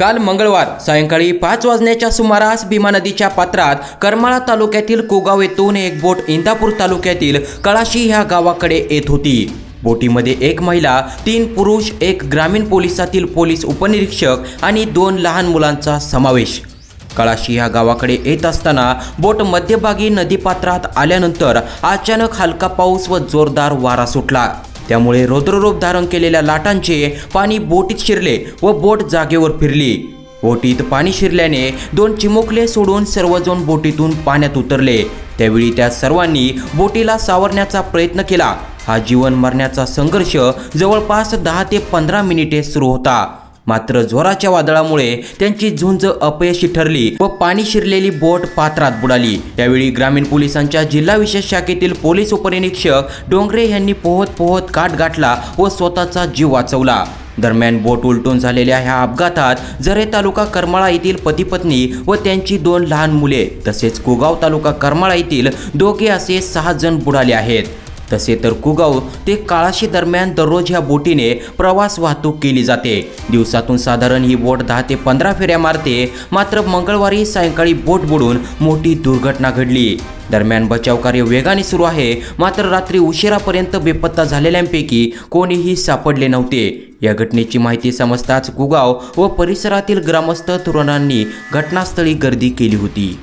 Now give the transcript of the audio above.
काल मंगळवार सायंकाळी पाच वाजण्याच्या सुमारास भीमा नदीच्या पात्रात करमाळा तालुक्यातील कोगाव येथून एक बोट इंदापूर तालुक्यातील कळाशी ह्या गावाकडे येत होती. बोटीमध्ये एक महिला तीन पुरुष एक ग्रामीण पोलिसातील पोलीस उपनिरीक्षक आणि दोन लहान मुलांचा समावेश. कळाशी ह्या गावाकडे येत असताना बोट मध्यभागी नदीपात्रात आल्यानंतर अचानक हलका पाऊस व जोरदार वारा सुटला. त्यामुळे रोद्ररोप धारण केलेल्या लाटांचे पाणी बोटीत शिरले व बोट जागेवर फिरली. बोटीत पाणी शिरल्याने दोन चिमुकले सोडून सर्वजण बोटीतून पाण्यात उतरले. त्यावेळी त्या सर्वांनी बोटीला सावरण्याचा प्रयत्न केला. हा जीवन मरण्याचा संघर्ष जवळपास दहा ते पंधरा मिनिटे सुरू होता. मात्र जोराच्या वादळामुळे त्यांची झुंज अपयशी ठरली व पाणी शिरलेली बोट पात्रात बुडाली. त्यावेळी ग्रामीण पोलिसांच्या जिल्हा विशेष शाखेतील पोलीस उपनिरीक्षक डोंगरे यांनी पोहत पोहत काठ गाठला व स्वतःचा जीव वाचवला. दरम्यान बोट उलटून झालेल्या ह्या अपघातात जरे तालुका करमाळा येथील पती पत्नी व त्यांची दोन लहान मुले तसेच कुगाव तालुका करमाळा येथील दोघे असे सहा जण बुडाले आहेत. तसे तर कुगाव ते काळाशी दरम्यान दररोज ह्या बोटीने प्रवास वाहतूक केली जाते. दिवसातून साधारण ही बोट दहा ते पंधरा फेऱ्या मारते. मात्र मंगळवारी सायंकाळी बोट बुडून मोठी दुर्घटना घडली. दरम्यान बचावकार्य वेगाने सुरू आहे. मात्र रात्री उशिरापर्यंत बेपत्ता झालेल्यांपैकी कोणीही सापडले नव्हते. या घटनेची माहिती समजताच कुगाव व परिसरातील ग्रामस्थ तरुणांनी घटनास्थळी गर्दी केली होती.